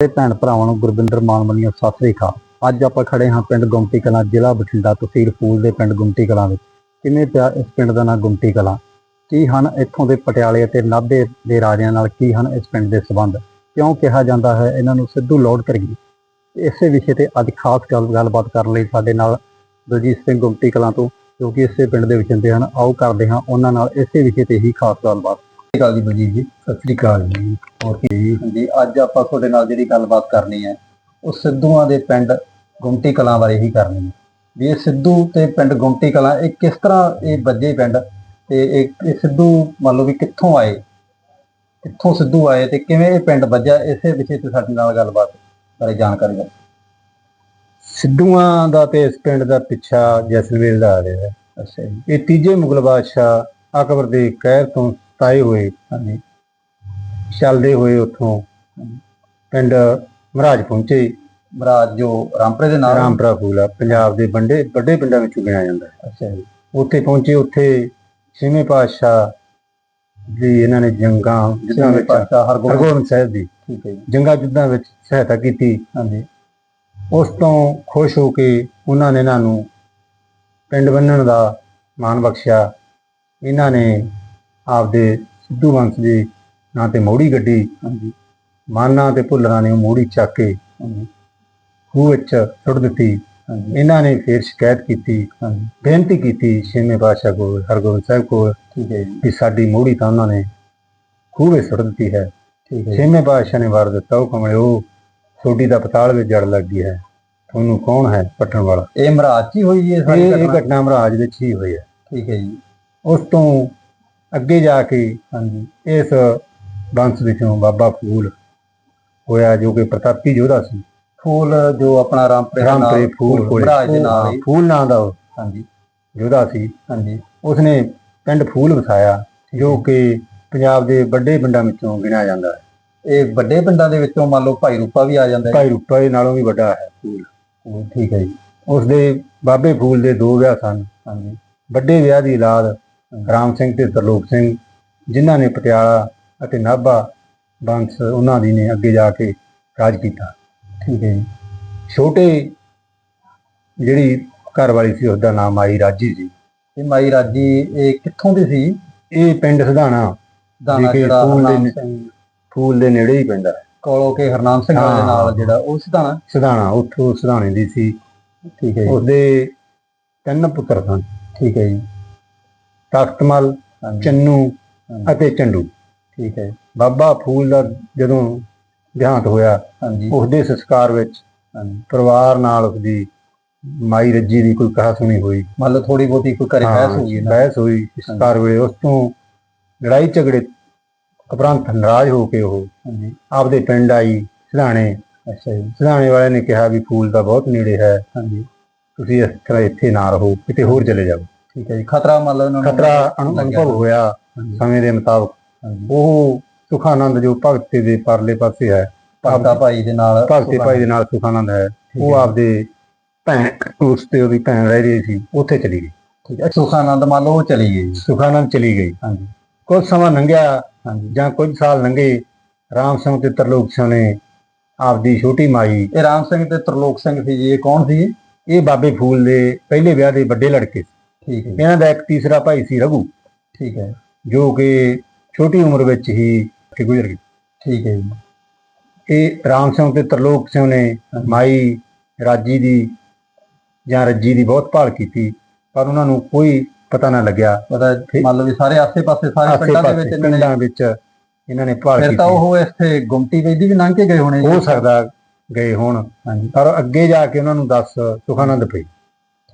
ਤੇ ਭੈਣ ਭਰਾਵਾਂ ਨੂੰ ਗੁਰਵਿੰਦਰ ਮਾਨ ਮਾਨਮਨੀਆ ਸਤਿ ਸ੍ਰੀ ਅਕਾਲ। ਅੱਜ ਆਪਾਂ ਖੜੇ ਹਾਂ ਪਿੰਡ ਗੁੰਮਟੀ ਕਲਾਂ, ਜ਼ਿਲ੍ਹਾ ਬਠਿੰਡਾ ਤਹਿਸੀਲ ਫੂਲ ਦੇ ਪਿੰਡ ਗੁੰਮਟੀ ਕਲਾਂ ਵਿੱਚ। ਕਿਵੇਂ ਪਿਆ ਇਸ ਪਿੰਡ ਦਾ ਨਾਂ ਗੁੰਮਟੀ ਕਲਾਂ? ਕੀ ਹਨ ਇੱਥੋਂ ਦੇ ਪਟਿਆਲੇ ਅਤੇ ਨਾਭੇ ਦੇ ਰਾਜਿਆਂ ਨਾਲ ਕੀ ਹਨ ਇਸ ਪਿੰਡ ਦੇ ਸਬੰਧ? ਕਿਉਂ ਕਿਹਾ ਜਾਂਦਾ ਹੈ? ਇਹਨਾਂ ਨੂੰ ਸਿੱਧੂ ਲੋਡ ਕਰੀਏ। ਇਸੇ ਵਿਸ਼ੇ ਤੇ ਅੱਜ ਖਾਸ ਗੱਲ ਗੱਲਬਾਤ ਕਰਨ ਲਈ ਸਾਡੇ ਨਾਲ ਦਲਜੀਤ ਸਿੰਘ ਗੁੰਮਟੀ ਕਲਾਂ ਤੋਂ, ਜੋ ਕਿ ਇਸੇ ਪਿੰਡ ਦੇ ਵਿੱਚ ਹੁੰਦੇ ਹਨ। ਆਓ ਕਰਦੇ ਹਾਂ ਉਹਨਾਂ ਨਾਲ ਇਸੇ ਵਿਸ਼ੇ ਤੇ ਹੀ ਖਾਸ ਗੱਲਬਾਤ। ਅਕਾਲ ਜੀ ਬਲਜੀਤ ਜੀ ਸਤਿ ਸ਼੍ਰੀ ਅਕਾਲ ਜੀ। ਹੋਰ ਕੀ ਜੀ? ਅੱਜ ਆਪਾਂ ਤੁਹਾਡੇ ਨਾਲ ਜਿਹੜੀ ਗੱਲਬਾਤ ਕਰਨੀ ਹੈ ਉਹ ਸਿੱਧੂਆਂ ਦੇ ਪਿੰਡ ਗੁੰਮਟੀ ਕਲਾਂ ਬਾਰੇ ਹੀ ਕਰਨੀ ਹੈ। ਵੀ ਇਹ ਸਿੱਧੂ ਤੇ ਪਿੰਡ ਗੁੰਮਟੀ ਕਲਾਂ ਇਹ ਕਿਸ ਤਰ੍ਹਾਂ ਇਹ ਵੱਜੇ ਪਿੰਡ ਤੇ ਇਹ ਸਿੱਧੂ ਮੰਨ ਲਓ ਵੀ ਕਿੱਥੋਂ ਆਏ? ਕਿੱਥੋਂ ਸਿੱਧੂ ਆਏ ਤੇ ਕਿਵੇਂ ਇਹ ਪਿੰਡ ਵੱਜਾ ਇਸੇ ਵਿਸ਼ੇ ਤੇ ਸਾਡੇ ਨਾਲ ਗੱਲਬਾਤ ਬਾਰੇ ਜਾਣਕਾਰੀ ਦਿਓ। ਸਿੱਧੂਆਂ ਦਾ ਤੇ ਇਸ ਪਿੰਡ ਦਾ ਪਿੱਛਾ ਜੈਸਲਮੇਰ ਦਾ ਆ ਰਿਹਾ ਹੈ। ਅੱਛਾ ਇਹ ਤੀਜੇ ਮੁਗਲ ਬਾਦਸ਼ਾਹ ਅਕਬਰ ਦੇ ਕਹਿਰ ਤੋਂ ਤਾਏ ਹੋਏ ਹਾਂਜੀ। ਚੱਲਦੇ ਹੋਏ ਉੱਥੋਂ ਪਿੰਡ ਮਹਾਰਾਜ ਪਹੁੰਚੇ। ਮਹਾਰਾਜ ਜੋ ਰਾਮਪੁਰੇ ਦੇ ਨਾਮ ਰਾਮਪੁਰਾ ਫੂਲ ਪੰਜਾਬ ਦੇ ਵੱਡੇ ਵੱਡੇ ਪਿੰਡਾਂ ਵਿੱਚੋਂ ਗਿਣਿਆ ਜਾਂਦਾ ਹੈ। ਅੱਛਾ ਜੀ। ਉੱਥੇ ਪਹੁੰਚੇ ਉੱਥੇ ਛੇਵੇਂ ਪਾਤਸ਼ਾਹ ਦੀ ਇਹਨਾਂ ਨੇ ਜੰਗਾਂ ਜਿੱਦਾਂ ਵਿੱਚ ਪਾਸ਼ਾ ਹਰਗੋਬਿੰਦ ਸਾਹਿਬ ਦੀ ਠੀਕ ਹੈ ਜੀ। ਜੰਗਾਂ ਜਿੱਦਾਂ ਵਿੱਚ ਸਹਾਇਤਾ ਕੀਤੀ। ਹਾਂਜੀ। ਉਸ ਤੋਂ ਖੁਸ਼ ਹੋ ਕੇ ਉਹਨਾਂ ਨੇ ਇਹਨਾਂ ਨੂੰ ਪਿੰਡ ਬੰਨਣ ਦਾ ਮਾਣ ਬਖਸ਼ਿਆ। ਇਹਨਾਂ ਨੇ ਆਪਦੇ ਸਿੱਧੂ ਵੰਸ਼ ਦੇ ਨਾਂ ਤੇ ਮੋੜੀ ਗੱਡੀ ਹਾਂਜੀ ਮਾਨਾਂ ਤੇ ਭੁੱਲਰਾਂ ਨੇ ਉਹ ਮੋੜੀ ਚੱਕ ਕੇ ਹਾਂਜੀ ਖੂਹ ਵਿੱਚ ਸੁੱਟ ਦਿੱਤੀ ਇਹਨਾਂ ਨੇ ਫਿਰ ਸ਼ਿਕਾਇਤ ਕੀਤੀ ਬੇਨਤੀ ਕੀਤੀ ਛੇਵੇਂ ਪਾਤਸ਼ਾਹ ਕੋਲ ਹਰਗੋਬਿੰਦ ਸਾਹਿਬ ਕੋਲ ਠੀਕ ਹੈ ਜੀ। ਵੀ ਸਾਡੀ ਮੋੜੀ ਤਾਂ ਉਹਨਾਂ ਨੇ ਖੂਹ ਵਿੱਚ ਸੁੱਟ ਦਿੱਤੀ ਹੈ। ਹੈ ਜੀ। ਛੇਵੇਂ ਪਾਤਸ਼ਾਹ ਨੇ ਵਾਰ ਦਿੱਤਾ ਉਹ ਕਮਲੇ ਉਹ ਛੋਟੀ ਦਾ ਪਤਾਲ ਵਿੱਚ ਜੜ ਲੱਗ ਗਈ ਹੈ। ਤੁਹਾਨੂੰ ਕੌਣ ਹੈ ਪੱਟਣ ਵਾਲਾ? ਇਹ ਮਹਾਰਾਜ ਜੀ ਹੋਈ ਜੀ ਇਹ ਸਾਰੀ ਇਹ ਘਟਨਾ ਮਹਾਰਾਜ ਵਿੱਚ ਹੀ ਹੋਈ ਹੈ। ਠੀਕ ਹੈ ਜੀ। ਉਸ ਤੋਂ ਅੱਗੇ ਜਾ ਕੇ ਹਾਂਜੀ ਇਸ ਬੰਸ ਵਿੱਚੋਂ ਬਾਬਾ ਫੂਲ ਹੋਇਆ ਜੋ ਕਿ ਪ੍ਰਤਾਪੀ ਯੋਧਾ ਸੀ। ਫੂਲ ਜੋ ਆਪਣਾ ਰਾਮਪੁਰੇ ਦਾ ਰਾਮਪੁਰੇ ਫੂਲ ਕੋਲੇ। ਫੂਲ ਨਾਂ ਦਾ ਹਾਂਜੀ। ਯੋਧਾ ਸੀ। ਹਾਂਜੀ। ਉਸਨੇ ਪਿੰਡ ਫੂਲ ਵਸਾਇਆ ਜੋ ਕਿ ਪੰਜਾਬ ਦੇ ਵੱਡੇ ਪਿੰਡਾਂ ਵਿੱਚੋਂ ਗਿਣਿਆ ਜਾਂਦਾ ਹੈ। ਇਹ ਵੱਡੇ ਪਿੰਡਾਂ ਦੇ ਵਿੱਚੋਂ ਮੰਨ ਲਓ ਭਾਈ ਰੂਪਾ ਵੀ ਆ ਜਾਂਦਾ ਹੈ। ਭਾਈ ਰੂਪਾ ਦੇ ਨਾਲੋਂ ਵੀ ਵੱਡਾ ਹੈ ਫੂਲ। ਠੀਕ ਹੈ ਜੀ। ਉਸ ਦੇ ਬਾਬੇ ਫੂਲ ਦੇ ਦੋ ਵਿਆਹ ਸਨ। ਹਾਂਜੀ। ਵੱਡੇ ਵਿਆਹ ਦੀ ਔਲਾਦ ਰਾਮ ਸਿੰਘ ਤੇ ਤਰਲੋਕ ਸਿੰਘ ਜਿਨ੍ਹਾਂ ਨੇ ਪਟਿਆਲਾ ਅਤੇ ਨਾਭਾ ਬੰਸ ਉਹਨਾਂ ਦੀ ਨੇ ਅੱਗੇ ਜਾ ਕੇ ਰਾਜ ਕੀਤਾ। ਠੀਕ ਹੈ ਜੀ। ਛੋਟੇ ਜਿਹੜੀ ਘਰ ਵਾਲੀ ਸੀ ਉਸਦਾ ਨਾਮ ਆਈ ਰਾਜੀ ਸੀ। ਇਹ ਮਾਈ ਰਾਜੀ ਇਹ ਕਿੱਥੋਂ ਦੀ ਸੀ? ਇਹ ਪਿੰਡ ਸਧਾਣਾ ਦਾਣਾ ਜਿਹੜਾ ਫੂਲ ਦੇ ਹਰਨਾਮ ਨੇ- ਸਿੰਘ ਫੂਲ ਦੇ ਨੇੜੇ ਹੀ ਪੈਂਦਾ ਹੈ। ਕੋਲੋਂ ਕੇ ਹਰਨਾਮ ਸਿੰਘ ਦੇ। ਨਾਲ ਜਿਹੜਾ ਉਹ ਸਿਧਾਣਾ? ਸਧਾਣਾ ਉੱਥੋਂ ਸਧਾਣੇ ਦੀ ਸੀ। ਠੀਕ ਹੈ ਜੀ। ਉਸਦੇ ਤਿੰਨ ਪੁੱਤਰ ਸਨ। ਠੀਕ ਹੈ ਜੀ। ਤਖਤਮਲ ਹਾਂਜੀ। ਚੰਨੂ ਹਾਂਜੀ, ਅਤੇ ਚੰਡੂ। ਠੀਕ ਹੈ ਜੀ, ਬਾਬਾ ਫੂਲ ਦਾ ਜਦੋਂ ਦੇਹਾਂਤ ਹੋਇਆ ਹਾਂਜੀ। ਉਸਦੇ ਸੰਸਕਾਰ ਵਿੱਚ ਹਾਂਜੀ। ਪਰਿਵਾਰ ਨਾਲ ਉਸਦੀ ਮਾਈ ਰੱਜੀ ਦੀ ਕੋਈ ਕਹਾ ਸੁਣੀ ਹੋਈ। ਮੰਨ ਲਓ ਥੋੜੀ ਬਹੁਤੀ ਕੋਈ ਘਰੇ ਬਹਿਸ ਹੋ ਗਈ ਹਾਂ, ਨਾ? ਬਹਿਸ ਹੋਈ। ਸੰਸਕਾਰ ਵੇਲੇ ਉਸ ਤੋਂ ਲੜਾਈ ਝਗੜੇ ਉਪਰੰਤ ਨਾਰਾਜ਼ ਹੋ ਕੇ ਉਹ ਹਾਂਜੀ। ਆਪਦੇ ਪਿੰਡ ਆਈ ਸਿਧਾਣੇ। ਅੱਛਾ ਜੀ। ਸਿਧਾਣੇ ਵਾਲੇ ਨੇ ਕਿਹਾ ਵੀ ਫੂਲ ਦਾ ਬਹੁਤ ਨੇੜੇ ਹੈ। ਹਾਂਜੀ। ਤੁਸੀਂ ਇਸ ਤਰ੍ਹਾਂ ਇੱਥੇ ਨਾ ਰਹੋ ਕਿਤੇ ਹੋਰ ਚਲੇ ਜਾਓ। ਠੀਕ ਹੈ ਜੀ ਖਤਰਾ ਮੰਨ ਲਓ ਇਹਨਾਂ ਨੂੰ ਖਤਰਾ ਅਨੁ- ਲੱਗਿਆ। ਅਨੁਭਵ ਹੋਇਆ ਹਾਂਜੀ, ਸਮੇਂ ਦੇ ਮੁਤਾਬਕ। ਹਾਂਜੀ। ਉਹ ਸੁਖਾਨੰਦ ਜੋ ਭਗਤ ਦੇ ਪਰਲੇ ਪਾਸੇ ਹੈ ਭਗਤਾ ਭਾਈ ਦੇ ਨਾਲ ਭਗਤੇ ਭਾਈ ਦੇ ਨਾਲ ਸੁਖਾਨੰਦ ਹੈ। ਉਹ। ਆਪਦੇ ਭੈਣ ਉਸ ਤੇ ਉਹਦੀ ਭੈਣ ਰਹਿ ਰਹੀ ਸੀ ਉੱਥੇ ਚਲੀ ਗਈ। ਠੀਕ ਹੈ ਸੁਖਾਨੰਦ ਮੰਨ ਲਓ ਉਹ ਚਲੀ ਗਈ। ਜੀ। ਸੁਖਾਨੰਦ ਚਲੀ ਗਈ। ਹਾਂਜੀ। ਕੁਝ ਸਮਾਂ ਲੰਘਿਆ ਹਾਂਜੀ। ਜਾਂ ਕੁਝ ਸਾਲ ਲੰਘੇ ਰਾਮ ਸਿੰਘ ਤੇ ਤਰਲੋਕ ਸਿੰਘ ਨੇ ਆਪਦੀ ਛੋਟੀ ਮਾਈ। ਇਹ ਰਾਮ ਸਿੰਘ ਤੇ ਤਰਲੋਕ ਸਿੰਘ ਸੀ ਜੀ ਇਹ ਕੌਣ ਸੀ? ਇਹ ਬਾਬੇ ਫੂਲ ਦੇ ਪਹਿਲੇ ਵਿਆਹ ਦੇ ਵੱਡੇ ਲੜਕੇ ਸੀ। ਠੀਕ ਹੈ ਇਹਨਾਂ ਦਾ ਇੱਕ ਤੀਸਰਾ ਭਾਈ ਸੀ ਰਘੂ। ਠੀਕ ਹੈ। ਜੋ ਕਿ ਛੋਟੀ ਉਮਰ ਵਿੱਚ ਹੀ ਕਿ ਗੁਜ਼ਰ ਗਿਆ ਠੀਕ ਹੈ ਜੀ। ਇਹ ਰਾਮ ਸਿੰਘ ਤੇ ਤਰਲੋਕ ਸਿੰਘ ਨੇ ਮਾਈ ਰਾਜੀ ਦੀ ਜਾਂ ਰੱਜੀ ਦੀ ਬਹੁਤ ਭਾਲ ਕੀਤੀ ਪਰ ਉਹਨਾਂ ਨੂੰ ਕੋਈ ਪਤਾ ਨਾ ਲੱਗਿਆ। ਪਤਾ ਮੰਨ ਲਓ ਵੀ ਸਾਰੇ ਆਸੇ-ਪਾਸੇ ਸਾਰੇ ਪਿੰਡਾਂ ਦੇ ਵਿੱਚ ਪਿੰਡਾਂ ਵਿੱਚ ਇਹਨਾਂ ਨੇ ਭਾਲ ਫਿਰ ਤਾਂ ਕੀਤੀ। ਉਹ ਇੱਥੇ ਗੁੰਮਟੀ ਵੇਦੀ ਵੀ ਲੰਘ ਕੇ ਗਏ ਹੋਣੇ। ਹੋ ਸਕਦਾ ਗਏ ਹੋਣ। ਹਾਂਜੀ। ਪਰ ਅੱਗੇ ਜਾ ਕੇ ਉਹਨਾਂ ਨੂੰ ਦੱਸ ਸੁਖਾਨੰਦ ਪਈ।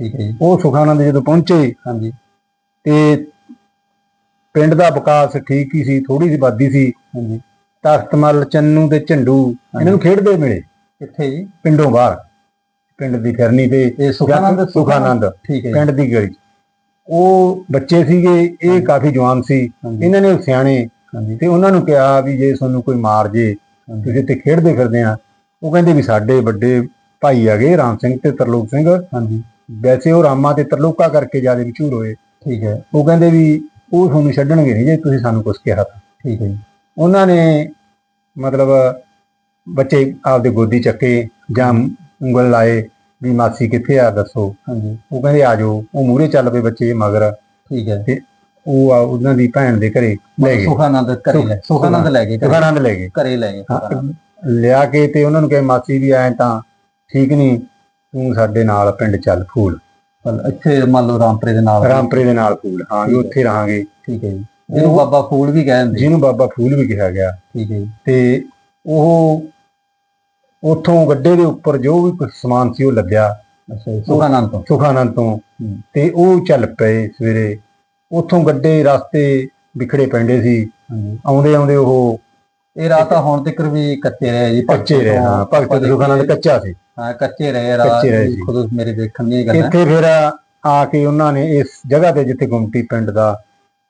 ਠੀਕ ਹੈ ਜੀ। ਉਹ ਸੁਖਾਨੰਦ ਜਦੋਂ ਪਹੁੰਚੇ ਹਾਂਜੀ। ਤੇ ਪਿੰਡ ਦਾ ਵਿਕਾਸ ਠੀਕ ਹੀ ਸੀ ਥੋੜੀ ਜਿਹੀ ਆਬਾਦੀ ਸੀ। ਹਾਂਜੀ। ਤਖਤਮਲ ਚੰਨੂ ਤੇ ਝੰਡੂ ਇਹਨਾਂ ਨੂੰ ਖੇਡਦੇ ਮਿਲੇ। ਕਿੱਥੇ ਜੀ? ਪਿੰਡੋਂ ਬਾਹਰ। ਪਿੰਡ ਦੀ ਫਿਰਨੀ ਤੇ ਇਹ ਸੁਖਾਨੰਦ ਸੁਖਾਨੰਦ ਠੀਕ ਹੈ ਪਿੰਡ ਦੀ ਗਲੀ। ਉਹ ਬੱਚੇ ਸੀਗੇ ਇਹ ਕਾਫੀ ਜਵਾਨ ਸੀ। ਇਹਨਾਂ ਨੇ ਸਿਆਣੇ। ਹਾਂਜੀ। ਤੇ ਉਹਨਾਂ ਨੂੰ ਕਿਹਾ ਵੀ ਜੇ ਤੁਹਾਨੂੰ ਕੋਈ ਮਾਰ ਜੇ ਤੁਸੀਂ ਇੱਥੇ ਖੇਡਦੇ ਫਿਰਦੇ ਆ। ਉਹ ਕਹਿੰਦੇ ਵੀ ਸਾਡੇ ਵੱਡੇ ਭਾਈ ਹੈਗੇ ਰਾਮ ਸਿੰਘ ਤੇ ਤਰਲੋਕ ਸਿੰਘ। ਹਾਂਜੀ। ਵੈਸੇ ਉਹ ਰਾਮਾ ਤੇ ਤਰਲੋਕਾ ਕਰਕੇ ਜ਼ਿਆਦਾ ਮਸ਼ਹੂਰ ਹੋਏ ਠੀਕ ਹੈ। ਉਹ ਕਹਿੰਦੇ ਵੀ ਉਹ ਤੁਹਾਨੂੰ ਛੱਡਣਗੇ ਨਹੀਂ ਜੇ ਤੁਸੀਂ ਸਾਨੂੰ ਕੁਝ ਕਿਹਾ ਤਾਂ ਠੀਕ ਹੈ ਉਹਨਾਂ ਨੇ ਮਤਲਬ ਬੱਚੇ ਆਪਦੇ ਗੋਦੀ ਚੱਕੇ ਜਾਂ ਉਂਗਲ ਲਾਏ ਵੀ ਮਾਸੀ ਕਿੱਥੇ ਆ ਦੱਸੋ ਹਾਂਜੀ। ਉਹ ਕਹਿੰਦੇ ਆ ਜਾਓ ਉਹ ਮੂਹਰੇ ਚੱਲ ਪਏ ਬੱਚੇ ਮਗਰ ਠੀਕ ਹੈ। ਉਹ ਆ ਉਹਨਾਂ ਦੀ ਭੈਣ ਦੇ ਘਰੇ ਲੈ ਗਏ। ਸੁਖਾਨੰਦ ਘਰੇ ਲੈ ਸੁਖਾਨੰਦ ਲੈ ਗਏ। ਦੁਕਾਨਾਂ ਲੈ ਗਏ। ਘਰੇ ਲੈ ਗਏ। ਲਿਆ ਕੇ ਤੇ ਉਹਨਾਂ ਨੂੰ ਕਹੇ ਮਾਸੀ ਵੀ ਐ ਤਾਂ ਠੀਕ ਨਹੀਂ ਤੂੰ ਸਾਡੇ ਨਾਲ ਪਿੰਡ ਚੱਲ ਫੂਲ ਇੱਥੇ ਮੰਨ ਲਓ ਰਾਮਪੁਰੇ ਦੇ ਨਾਲ ਰਾਮਪੁਰੇ ਦੇ ਨਾਲ ਫੂਲ ਹਾਂ ਵੀ। ਉੱਥੇ ਰਹਾਂਗੇ। ਠੀਕ ਹੈ ਜੀ। ਇਹਨੂੰ ਬਾਬਾ ਫੂਲ ਵੀ ਕਹਿੰਦੇ ਜਿਹਨੂੰ ਬਾਬਾ ਫੂਲ ਵੀ ਕਿਹਾ ਗਿਆ। ਠੀਕ ਹੈ ਤੇ ਉਹ ਉਥੋਂ ਗੱਡੇ ਦੇ ਉੱਪਰ ਜੋ ਵੀ ਕੁਝ ਸਮਾਨ ਸੀ ਉਹ ਲੱਦਿਆ ਅੱਛਾ ਸੁਖਾਨੰਦ ਤੋਂ। ਸੁਖਾਨੰਦ ਤੋਂ। ਤੇ ਉਹ ਚੱਲ ਪਏ ਸਵੇਰੇ। ਉਥੋਂ ਗੱਡੇ ਰਸਤੇ ਵਿਖੜੇ ਪੈਂਦੇ ਸੀ। ਆਉਂਦੇ ਆਉਂਦੇ ਉਹ ਇਹ ਰਾਤ ਹੁਣ ਤੱਕ ਵੀ ਕੱਚੇ ਰਹੇ ਜੀ। ਕੱਚੇ ਰਹੇ ਹਾਂ। ਭਗਤ ਸੁਖਾਨੰਦ ਕੱਚਾ ਸੀ। ਹਾਂ ਕੱਚੇ ਰਹੇ ਰਾਤ ਕੱਚੇ ਰਹੇ। ਖੁਦ ਮੇਰੇ ਦੇਖਣ ਦੀਆਂ ਗੱਲਾਂ। ਇੱਥੇ ਫਿਰ ਆ ਕੇ ਉਹਨਾਂ ਨੇ ਇਸ ਜਗ੍ਹਾ ਤੇ ਜਿੱਥੇ ਗੁੰਮਟੀ ਪਿੰਡ ਦਾ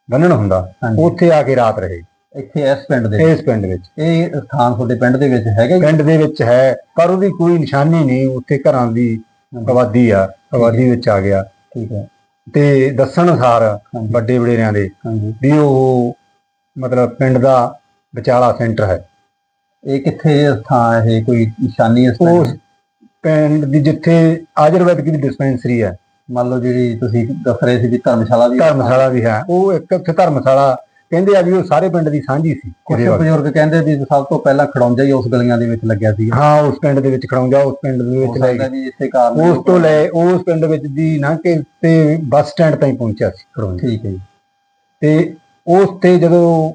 ਬੰਨਣ ਹੁੰਦਾ ਹਾਂਜੀ। ਉੱਥੇ ਆ ਕੇ ਰਾਤ ਰਹੇ। ਇੱਥੇ ਇਸ ਪਿੰਡ ਦੇ ਇਸ ਪਿੰਡ ਵਿੱਚ। ਇਹ ਸਥਾਨ ਤੁਹਾਡੇ ਪਿੰਡ ਦੇ ਵਿੱਚ ਹੈਗਾ ਜੀ? ਪਿੰਡ ਦੇ ਵਿੱਚ ਹੈ ਪਰ ਉਹਦੀ ਕੋਈ ਨਿਸ਼ਾਨੀ ਨਹੀਂ ਉੱਥੇ ਘਰਾਂ ਦੀ ਆਬਾਦੀ ਆ ਆਬਾਦੀ ਵਿੱਚ ਆ ਗਿਆ। ਠੀਕ ਹੈ। ਤੇ ਦੱਸਣ ਅਨੁਸਾਰ ਹਾਂਜੀ। ਵੱਡੇ ਵਡੇਰਿਆਂ ਦੇ ਹਾਂਜੀ। ਵੀ ਉਹ ਮਤਲਬ ਪਿੰਡ ਦਾ ਵਿਚਾਲਾ ਸੈਂਟਰ ਹੈ। ਇਹ ਕਿੱਥੇ ਸਥਾਨ ਇਹ ਕੋਈ ਨਿਸ਼ਾਨੀ ਇਸ ਉਹ ਪਿੰਡ ਦੀ? ਪਿੰਡ ਦੀ ਜਿੱਥੇ ਆਯੁਰਵੈਦਿਕ ਦੀ ਡਿਸਪੈਂਸਰੀ ਹੈ। ਮੰਨ ਲਓ ਜਿਹੜੀ ਤੁਸੀਂ ਦੱਸ ਰਹੇ ਸੀ ਵੀ ਧਰਮਸ਼ਾਲਾ ਵੀ ਧਰਮਸ਼ਾਲਾ ਵੀ ਹੈ। ਉਹ ਇੱਕ ਉੱਥੇ ਧਰਮਸ਼ਾਲਾ ਕਹਿੰਦੇ ਆ ਵੀ ਉਹ ਸਾਰੇ ਪਿੰਡ ਦੀ ਸਾਂਝੀ ਸੀ। ਕੁਝ। ਬਜ਼ੁਰਗ ਕਹਿੰਦੇ ਵੀ ਸਭ ਤੋਂ ਪਹਿਲਾਂ ਖੜੌਂਜਾ ਹੀ ਉਸ ਗਲੀਆਂ ਦੇ ਵਿੱਚ ਲੱਗਿਆ ਸੀ। ਹਾਂ ਉਸ ਪਿੰਡ ਦੇ ਵਿੱਚ ਖੜਾਉਂਦਾ ਉਸ ਪਿੰਡ ਦੇ ਵਿੱਚ ਲੈ ਗਏ। ਉਸ ਤੋਂ ਲੈ ਉਸ ਪਿੰਡ ਵਿੱਚ ਦੀ ਨਾ ਕਿ ਤੇ ਬੱਸ ਸਟੈਂਡ ਤਾਈਂ ਪਹੁੰਚਿਆ ਸੀ ਖੜਾਉਂਦਾ ਠੀਕ ਹੈ ਜੀ। ਤੇ ਉਸ ਤੇ ਜਦੋਂ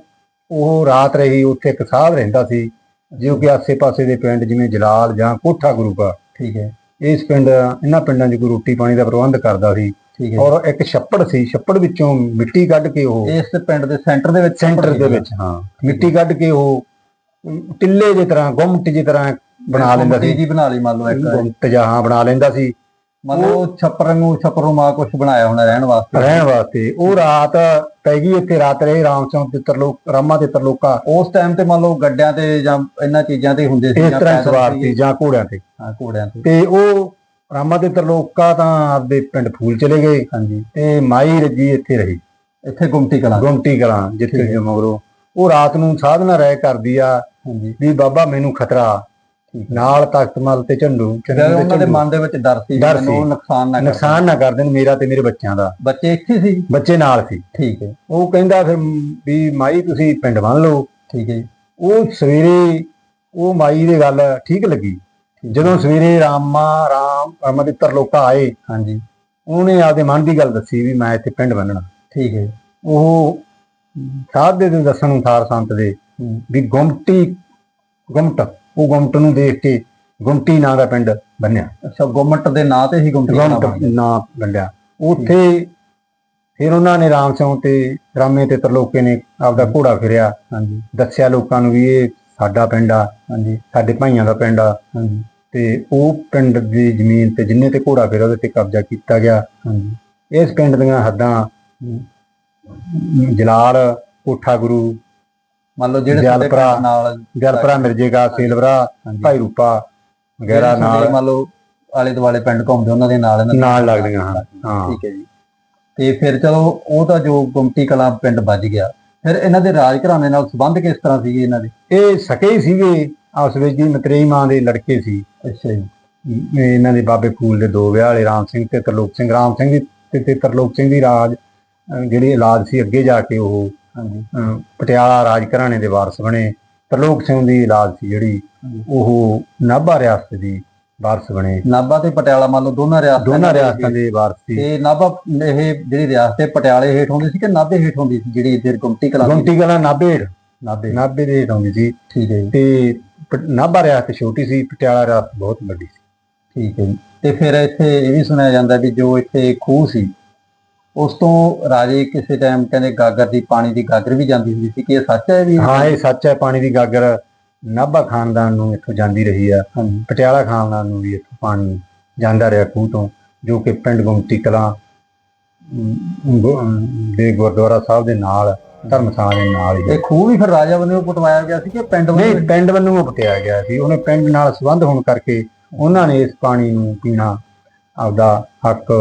ਉਹ ਰਾਤ ਰਹੀ ਉੱਥੇ ਇੱਕ ਸਾਧ ਰਹਿੰਦਾ ਸੀ ਜੋ ਕਿ ਆਸੇ-ਪਾਸੇ ਦੇ ਪਿੰਡ ਜਿਵੇਂ ਜਲਾਲ ਜਾਂ ਕੋਠਾ ਗੁਰੂਪਾ ਠੀਕ ਹੈ। ਇਸ ਪਿੰਡ ਇਹਨਾਂ ਪਿੰਡਾਂ 'ਚ ਕੋਈ ਰੋਟੀ ਪਾਣੀ ਦਾ ਪ੍ਰਬੰਧ ਕਰਦਾ ਸੀ। ਠੀਕ ਹੈ। ਔਰ ਇੱਕ ਛੱਪੜ ਸੀ ਛੱਪੜ ਵਿੱਚੋਂ ਮਿੱਟੀ ਕੱਢ ਕੇ ਉਹ ਇਸ ਪਿੰਡ ਦੇ ਸੈਂਟਰ ਦੇ ਵਿੱਚ ਸੈਂਟਰ ਦੇ ਵਿੱਚ ਹਾਂ। ਮਿੱਟੀ ਕੱਢ ਕੇ ਉਹ ਟਿੱਲੇ ਦੀ ਤਰ੍ਹਾਂ ਗੁੰਮਟ ਦੀ ਤਰ੍ਹਾਂ ਬਣਾ ਲੈਂਦਾ ਸੀ। ਜੀ ਬਣਾ ਲਈ ਮੰਨ ਲਓ ਇੱਕ। ਗੁੰਮਟ ਜਿਹਾ ਹਾਂ ਬਣਾ ਲੈਂਦਾ ਸੀ। ਮੰਨ ਲਓ ਛੱਪਰ ਨੂੰ ਛੱਪਰ ਮਾ ਕੁਝ ਬਣਾਇਆ ਹੋਣਾ ਰਹਿਣ ਵਾਸਤੇ। ਰਹਿਣ ਵਾਸਤੇ। ਉਹ ਰਾਤ ਪੈ ਗਈ ਇੱਥੇ ਰਾਤ ਰਹੇ ਰਾਮ ਚੌਂਕ ਤੇ ਤਰਲੋਕ ਰਾਮਾ ਤੇ ਤਰਲੋਕਾ। ਉਸ ਟਾਈਮ ਤੇ ਮੰਨ ਲਓ ਗੱਡਿਆਂ ਤੇ ਜਾਂ ਇਹਨਾਂ ਚੀਜ਼ਾਂ ਤੇ ਹੁੰਦੇ ਸੀ ਇਸ ਤਰ੍ਹਾਂ ਸਵਾਰ ਸੀ ਜਾਂ ਘੋੜਿਆਂ ਤੇ। ਹਾਂ ਘੋੜਿਆਂ ਤੇ। ਤੇ ਉਹ ਰਾਮਾ ਤੇ ਤਰਲੋਕਾ ਤਾਂ ਆਪਦੇ ਪਿੰਡ ਫੂਲ ਚਲੇ ਗਏ। ਹਾਂਜੀ। ਤੇ ਮਾਈ ਰੱਜੀ ਇੱਥੇ ਰਹੀ। ਇੱਥੇ ਗੁੰਮਟੀ ਕਲਾਂ ਗੁੰਮਟੀ ਕਲਾਂ ਜਿੱਥੇ ਠੀਕ ਹੈ। ਜੋ ਮਗਰੋਂ ਉਹ ਰਾਤ ਨੂੰ ਸਾਧਨਾ ਰਹਿ ਕਰਦੀ ਆ ਹਾਂਜੀ। ਵੀ ਬਾਬਾ ਮੈਨੂੰ ਖਤਰਾ। ਨਾਲ ਤਖਤਮਲ ਤੇ ਝੰਡੂ ਤੇ ਉਹਨਾਂ ਦੇ। ਮਨ ਦੇ ਵਿੱਚ ਡਰ ਸੀ ਡਰ ਉਹ। ਨੁਕਸਾਨ ਨਾ ਕਰ ਨੁਕਸਾਨ ਨਾ ਕਰ ਦੇਣ ਮੇਰਾ ਤੇ ਮੇਰੇ ਬੱਚਿਆਂ ਦਾ। ਬੱਚੇ ਇੱਥੇ ਸੀ? ਬੱਚੇ ਨਾਲ ਸੀ। ਠੀਕ ਹੈ। ਉਹ ਕਹਿੰਦਾ ਫਿਰ ਵੀ ਮਾਈ ਤੁਸੀਂ ਪਿੰਡ ਬੰਨ ਲਓ। ਠੀਕ ਹੈ। ਜੀ, ਉਹ ਸਵੇਰੇ ਉਹ ਮਾਈ ਦੀ ਗੱਲ ਠੀਕ ਲੱਗੀ। ਜਦੋਂ ਸਵੇਰੇ ਰਾਮਾ ਰਾਮ ਰਾਮਾ ਦੇ ਤਰਲੋਕਾ ਆਏ ਹਾਂਜੀ। ਉਹਨੇ ਆਪਦੇ ਮਨ ਦੀ ਗੱਲ ਦੱਸੀ ਵੀ ਮੈਂ ਇੱਥੇ ਪਿੰਡ ਬੰਨਣਾ। ਠੀਕ ਹੈ। ਉਹ ਸਾਧ ਦੇ ਦੱਸਣ ਅਨੁਸਾਰ ਸੰਤ ਦੇ ਵੀ ਗੁੰਮਟੀ ਗੁੰਮਟ ਉਹ ਗੁੰਮਟ ਨੂੰ ਦੇਖ ਕੇ ਗੁੰਮਟੀ ਨਾਂ ਦਾ ਪਿੰਡ ਬੰਨਿਆ। ਅੱਛਾ ਗੁੰਮਟ ਦੇ ਨਾਂ ਤੇ ਹੀ ਗੁੰਮਟੀ ਗੁੰਮਟ। ਨਾਂ ਬੰਨਿਆ। ਉੱਥੇ ਫਿਰ ਉਹਨਾਂ ਨੇ ਰਾਮ ਸਿੰਘ ਤੇ ਰਾਮੇ ਤੇ ਤਰਲੋਕੇ ਨੇ ਆਪਦਾ ਘੋੜਾ ਫਿਰਿਆ। ਹਾਂਜੀ। ਦੱਸਿਆ ਲੋਕਾਂ ਨੂੰ ਵੀ ਇਹ ਸਾਡਾ ਪਿੰਡ ਆ। ਹਾਂਜੀ। ਸਾਡੇ ਭਾਈਆਂ ਦਾ ਪਿੰਡ ਆ। ਹਾਂਜੀ। ਤੇ ਉਹ ਪਿੰਡ ਦੀ ਜ਼ਮੀਨ ਤੇ ਜਿੰਨੇ ਤੇ ਘੋੜਾ ਫਿਰਿਆ ਉਹਦੇ ਤੇ ਕਬਜ਼ਾ ਕੀਤਾ ਗਿਆ। ਹਾਂਜੀ। ਇਸ ਪਿੰਡ ਦੀਆਂ ਹੱਦਾਂ ਜਲਾਲ ਕੋਠਾ ਗੁਰੂ ਮੰਨ ਲਓ ਜਿਹੜੇ ਤੁਹਾਡੇ ਭਰਾ, ਨਾਲ ਗਰਪਰਾ ਮਿਰਜੇਗਾ ਸੇਲਵਰਾ ਭਾਈ ਰੂਪਾ ਵਗੈਰਾ ਨਾਲ ਮੰਨ ਲਓ ਆਲੇ ਦੁਆਲੇ ਪਿੰਡ ਘੁੰਮਦੇ ਉਹਨਾਂ ਦੇ ਨਾਲ ਨਾਲ ਲੱਗਦੀਆਂ ਹਾਂ। ਠੀਕ ਹੈ ਜੀ। ਤੇ ਫਿਰ ਚਲੋ ਉਹ ਤਾਂ ਜੋ ਗੁੰਮਟੀ ਕਲਾਂ ਪਿੰਡ ਵੱਜ ਗਿਆ। ਫਿਰ ਇਹਨਾਂ ਦੇ ਰਾਜ ਘਰਾਣੇ ਨਾਲ ਸੰਬੰਧ ਕਿਸ ਤਰ੍ਹਾਂ ਸੀਗੇ ਇਹਨਾਂ ਦੇ? ਇਹ ਸਕੇ ਹੀ ਸੀਗੇ। ਆਪਸ ਵਿੱਚ ਜੀ ਮਤਰੇਈ ਮਾਂ ਦੇ ਲੜਕੇ ਸੀ। ਅੱਛਾ ਜੀ। ਇਹ ਇਹਨਾਂ ਦੇ ਬਾਬੇ ਫੂਲ ਦੇ ਦੋ ਵਿਆਹ ਵਾਲੇ ਰਾਮ ਸਿੰਘ ਤੇ ਤਰਲੋਕ ਸਿੰਘ। ਰਾਮ ਸਿੰਘ ਦੀ ਤੇ ਤਰਲੋਕ ਸਿੰਘ ਦੀ ਰਾਜ ਜਿਹੜੀ ਔਲਾਦ ਸੀ ਅੱਗੇ ਜਾ ਕੇ ਉਹ ਹਾਂਜੀ। ਪਟਿਆਲਾ ਰਾਜ ਘਰਾਣੇ ਦੇ ਵਾਰਸ ਬਣੇ। ਤਰਲੋਕ ਸਿੰਘ ਦੀ ਔਲਾਦ ਸੀ ਜਿਹੜੀ। ਉਹ ਨਾਭਾ ਰਿਆਸਤ ਦੀ ਵਾਰਸ ਬਣੇ। ਨਾਭਾ ਤੇ ਪਟਿਆਲਾ ਮੰਨ ਲਓ ਦੋਨਾਂ ਰਿਆਸਤਾਂ ਦੋਨਾਂ ਰਿਆਸਤਾਂ ਦੇ ਵਾਰਸ ਸੀ। ਤੇ ਨਾਭਾ ਇਹ ਜਿਹੜੀ ਰਿਆਸਤ ਹੈ ਪਟਿਆਲੇ ਹੇਠ ਹੁੰਦੀ ਸੀ ਕਿ ਨਾਭੇ ਹੇਠ ਹੁੰਦੀ ਸੀ ਜਿਹੜੀ ਇੱਧਰ ਗੁੰਮਟੀ ਕਲਾਂ? ਗੁੰਮਟੀ ਕਲਾਂ ਨਾਭੇ ਨਾਭੇ। ਨਾਭੇ ਦੇ ਹੇਠ ਆਉਂਦੀ ਸੀ। ਠੀਕ ਹੈ ਤੇ ਨਾਭਾ ਰਿਆਸਤ ਛੋਟੀ ਸੀ ਪਟਿਆਲਾ ਰਿਆਸਤ ਬਹੁਤ ਵੱਡੀ ਸੀ। ਠੀਕ ਹੈ ਤੇ ਫਿਰ ਇੱਥੇ ਇਹ ਵੀ ਸੁਣਿਆ ਜਾਂਦਾ ਵੀ ਜੋ ਇੱਥੇ ਖੂਹ ਸੀ ਉਸ ਤੋਂ ਰਾਜੇ ਕਿਸੇ ਟਾਈਮ ਕਹਿੰਦੇ ਗਾਗਰ ਦੀ ਪਾਣੀ ਦੀ ਗਾਗਰ ਵੀ ਜਾਂਦੀ ਹੁੰਦੀ ਸੀ ਕਿ ਇਹ ਸੱਚ ਹੈ ਵੀ ਹਾਂ ਇਹ ਸੱਚ ਹੈ ਪਾਣੀ ਦੀ ਗਾਗਰ ਨਾਭਾ ਖਾਨਦਾਨ ਨੂੰ ਇੱਥੋਂ ਜਾਂਦੀ ਰਹੀ ਆ ਪਟਿਆਲਾ ਖਾਨਦਾਨ ਨੂੰ ਵੀ ਇੱਥੋਂ ਪਾਣੀ ਜਾਂਦਾ ਰਿਹਾ ਖੂਹ ਤੋਂ ਜੋ ਕਿ ਪਿੰਡ ਗੁੰਮਟੀ ਕਲਾਂ ਦੇ ਗੁਰਦੁਆਰਾ ਸਾਹਿਬ ਦੇ ਨਾਲ ਧਰਮਸ਼ਾਲਾ ਦੇ ਨਾਲ ਹੀ ਹੈ। ਇਹ ਖੂਹ ਵੀ ਫਿਰ ਰਾਜਾ ਵੱਲੋਂ ਪੁੱਟਵਾਇਆ ਗਿਆ ਸੀ ਕਿ ਪਿੰਡ ਵੱਲੋਂ? ਨਹੀਂ ਪਿੰਡ ਵੱਲੋਂ ਪਟਿਆ ਗਿਆ ਸੀ ਉਹਨੇ ਪਿੰਡ ਨਾਲ ਸੰਬੰਧ ਹੋਣ ਕਰਕੇ ਉਹਨਾਂ ਨੇ ਇਸ ਪਾਣੀ ਨੂੰ ਪੀਣਾ ਆਪਦਾ ਹੱਕ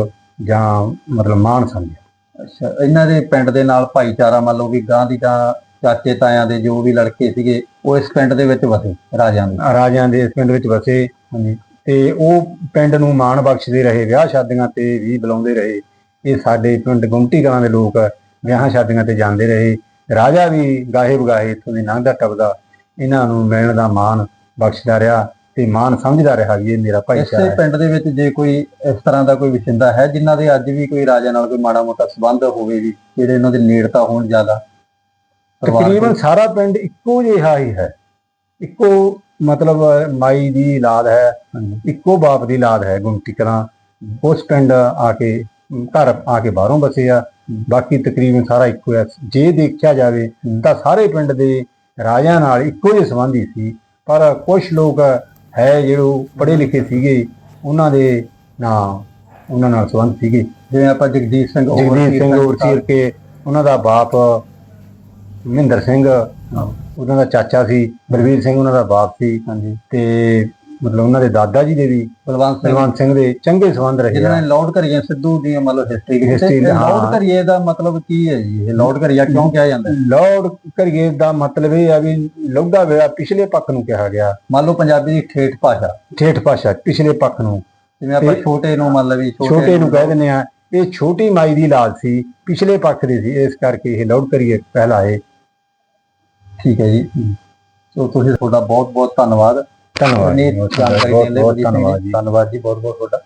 ਜਾਂ ਮਤਲਬ ਮਾਣ ਸਮਝਿਆ ਅੱਛਾ ਇਹਨਾਂ ਦੇ ਪਿੰਡ ਦੇ ਨਾਲ ਭਾਈਚਾਰਾ ਮੰਨ ਲਓ ਵੀ ਗਾਂ ਦੀ ਤਾਂ ਚਾਚੇ ਤਾਇਆਂ ਦੇ ਜੋ ਵੀ ਲੜਕੇ ਸੀਗੇ ਉਹ ਇਸ ਪਿੰਡ ਦੇ ਵਿੱਚ ਵਸੇ ਰਾਜਿਆਂ ਦੇ। ਰਾਜਿਆਂ ਦੇ ਇਸ ਪਿੰਡ ਵਿੱਚ ਵਸੇ। ਹਾਂਜੀ। ਤੇ ਉਹ ਪਿੰਡ ਨੂੰ ਮਾਣ ਬਖਸ਼ਦੇ ਰਹੇ ਵਿਆਹ ਸ਼ਾਦੀਆਂ ਤੇ ਵੀ ਬੁਲਾਉਂਦੇ ਰਹੇ। ਇਹ ਸਾਡੇ ਪਿੰਡ ਗੁੰਮਟੀ ਕਲਾਂ ਦੇ ਲੋਕ ਵਿਆਹਾਂ ਸ਼ਾਦੀਆਂ ਤੇ ਜਾਂਦੇ ਰਹੇ। ਰਾਜਾ ਵੀ ਗਾਹੇ ਬਗਾਹੇ ਇੱਥੋਂ ਦੀ ਲੰਘਦਾ ਟੱਪਦਾ ਇਹਨਾਂ ਨੂੰ ਮਿਲਣ ਦਾ ਮਾਣ ਬਖਸ਼ਦਾ ਰਿਹਾ। ਤੇ ਮਾਣ ਸਮਝਦਾ ਰਿਹਾ ਵੀ ਇਹ ਮੇਰਾ ਭਾਈਚਾਰਾ ਇਸੇ ਹੈ। ਪਿੰਡ ਦੇ ਵਿੱਚ ਜੇ ਕੋਈ ਇਸ ਤਰ੍ਹਾਂ ਦਾ ਕੋਈ ਵਿਚਿੰਦਾ ਹੈ ਜਿਨ੍ਹਾਂ ਦੇ ਅੱਜ ਵੀ ਕੋਈ ਰਾਜਾ ਨਾਲ ਕੋਈ ਮਾੜਾ ਮੋਟਾ ਸੰਬੰਧ ਹੋਵੇ ਵੀ ਜਿਹੜੇ ਇਹਨਾਂ ਦੇ ਨੇੜਤਾ ਹੋਣ ਜ਼ਿਆਦਾ। ਪਰਿਵਾਰ ਤਕਰੀਬਨ ਸਾਰਾ ਪਿੰਡ ਇੱਕੋ ਜਿਹਾ ਹੀ ਹੈ। ਇੱਕੋ ਮਤਲਬ ਮਾਈ ਦੀ ਔਲਾਦ ਹੈ ਹਾਂਜੀ। ਇੱਕੋ ਬਾਪ ਦੀ ਔਲਾਦ ਹੈ ਗੁੰਮਟੀ ਕਲਾਂ ਉਸ ਪਿੰਡ ਆ ਕੇ ਘਰ ਆ ਕੇ ਬਾਹਰੋਂ ਬਸੇ ਆ। ਬਾਕੀ ਤਕਰੀਬਨ ਸਾਰਾ ਇੱਕੋ ਹੈ। ਜੇ ਦੇਖਿਆ ਜਾਵੇ। ਤਾਂ ਸਾਰੇ ਪਿੰਡ ਦੇ ਰਾਜਿਆਂ ਨਾਲ ਇੱਕੋ ਜਿਹੇ ਸੰਬੰਧੀ ਸੀ। ਪਰ ਕੁਝ ਲੋਕ ਹੈ ਜਿਹੜੇ ਪੜ੍ਹੇ ਲਿਖੇ ਸੀਗੇ ਉਹਨਾਂ ਦੇ ਨਾ ਉਹਨਾਂ ਨਾਲ ਸੰਬੰਧ ਸੀਗੇ। ਜਿਵੇਂ ਆਪਾਂ ਜਗਦੀਪ ਸਿੰਘ overseer ਸਿੰਘ ਉਰਸੀਰ ਕੇ ਉਹਨਾਂ ਦਾ ਬਾਪ ਮਹਿੰਦਰ ਸਿੰਘ ਉਹਨਾਂ ਦਾ ਚਾਚਾ ਸੀ ਬਲਵੀਰ ਸਿੰਘ ਉਹਨਾਂ ਦਾ ਬਾਪ ਸੀ। ਹਾਂਜੀ। ਤੇ ਮਤਲਬ ਉਹਨਾਂ ਦੇ ਦਾਦਾ ਜੀ ਦੇ ਵੀ ਬਲਵੰਤ ਸਿੰਘ। ਬਲਵੰਤ ਸਿੰਘ ਦੇ ਚੰਗੇ ਸੰਬੰਧ ਰਹੇ ਜਿਹਨਾਂ ਨੇ ਲਾਰਡ ਸਿੱਧੂ ਦੀ ਮਤਲਬ ਹਿਸਟਰੀ History ਕੀਤੀ ਹਾਂ। ਲਾਰਡ ਘਰੀਏ ਦਾ ਮਤਲਬ ਕੀ ਹੈ ਜੀ? ਇਹ ਲਾਰਡ ਘਰੀਆ ਕਿਉਂ ਕਿਹਾ ਜਾਂਦਾ? ਹੈ? ਲਾਰਡ ਕਰੀਏ ਦਾ ਮਤਲਬ ਇਹ ਆ ਵੀ ਲੌਦਾ ਵੇਲਾ ਪਿਛਲੇ ਪੱਖ ਨੂੰ ਕਿਹਾ ਗਿਆ। ਮੰਨ ਲਓ ਪੰਜਾਬੀ ਦੀ ਠੇਠ ਭਾਸ਼ਾ। ਠੇਠ ਭਾਸ਼ਾ ਪਿਛਲੇ ਪੱਖ ਨੂੰ। ਜਿਵੇਂ ਆਪਾਂ ਛੋਟੇ ਨੂੰ ਮੰਨ ਲਵੀ ਛੋਟੇ ਨੂੰ ਕਹਿ ਦਿੰਦੇ ਆ ਇਹ ਛੋਟੀ ਮਾਈ ਦੀ ਲਾਲ ਸੀ ਪਿਛਲੇ ਪੱਖ ਦੀ ਸੀ ਇਸ ਕਰਕੇ ਇਹ ਲਾਰਡ ਕਰੀਏ ਪਹਿਲਾਏ ਠੀਕ ਹੈ ਜੀ। ਸੋ ਤੁਸੀਂ ਤੁਹਾਡਾ ਬਹੁਤ ਬਹੁਤ ਧੰਨਵਾਦ। ਧੰਨਵਾਦ ਜੀ, ਬਹੁਤ ਬਹੁਤ ਧੰਨਵਾਦ ਜੀ। ਧੰਨਵਾਦ ਜੀ ਬਹੁਤ ਬਹੁਤ ਤੁਹਾਡਾ।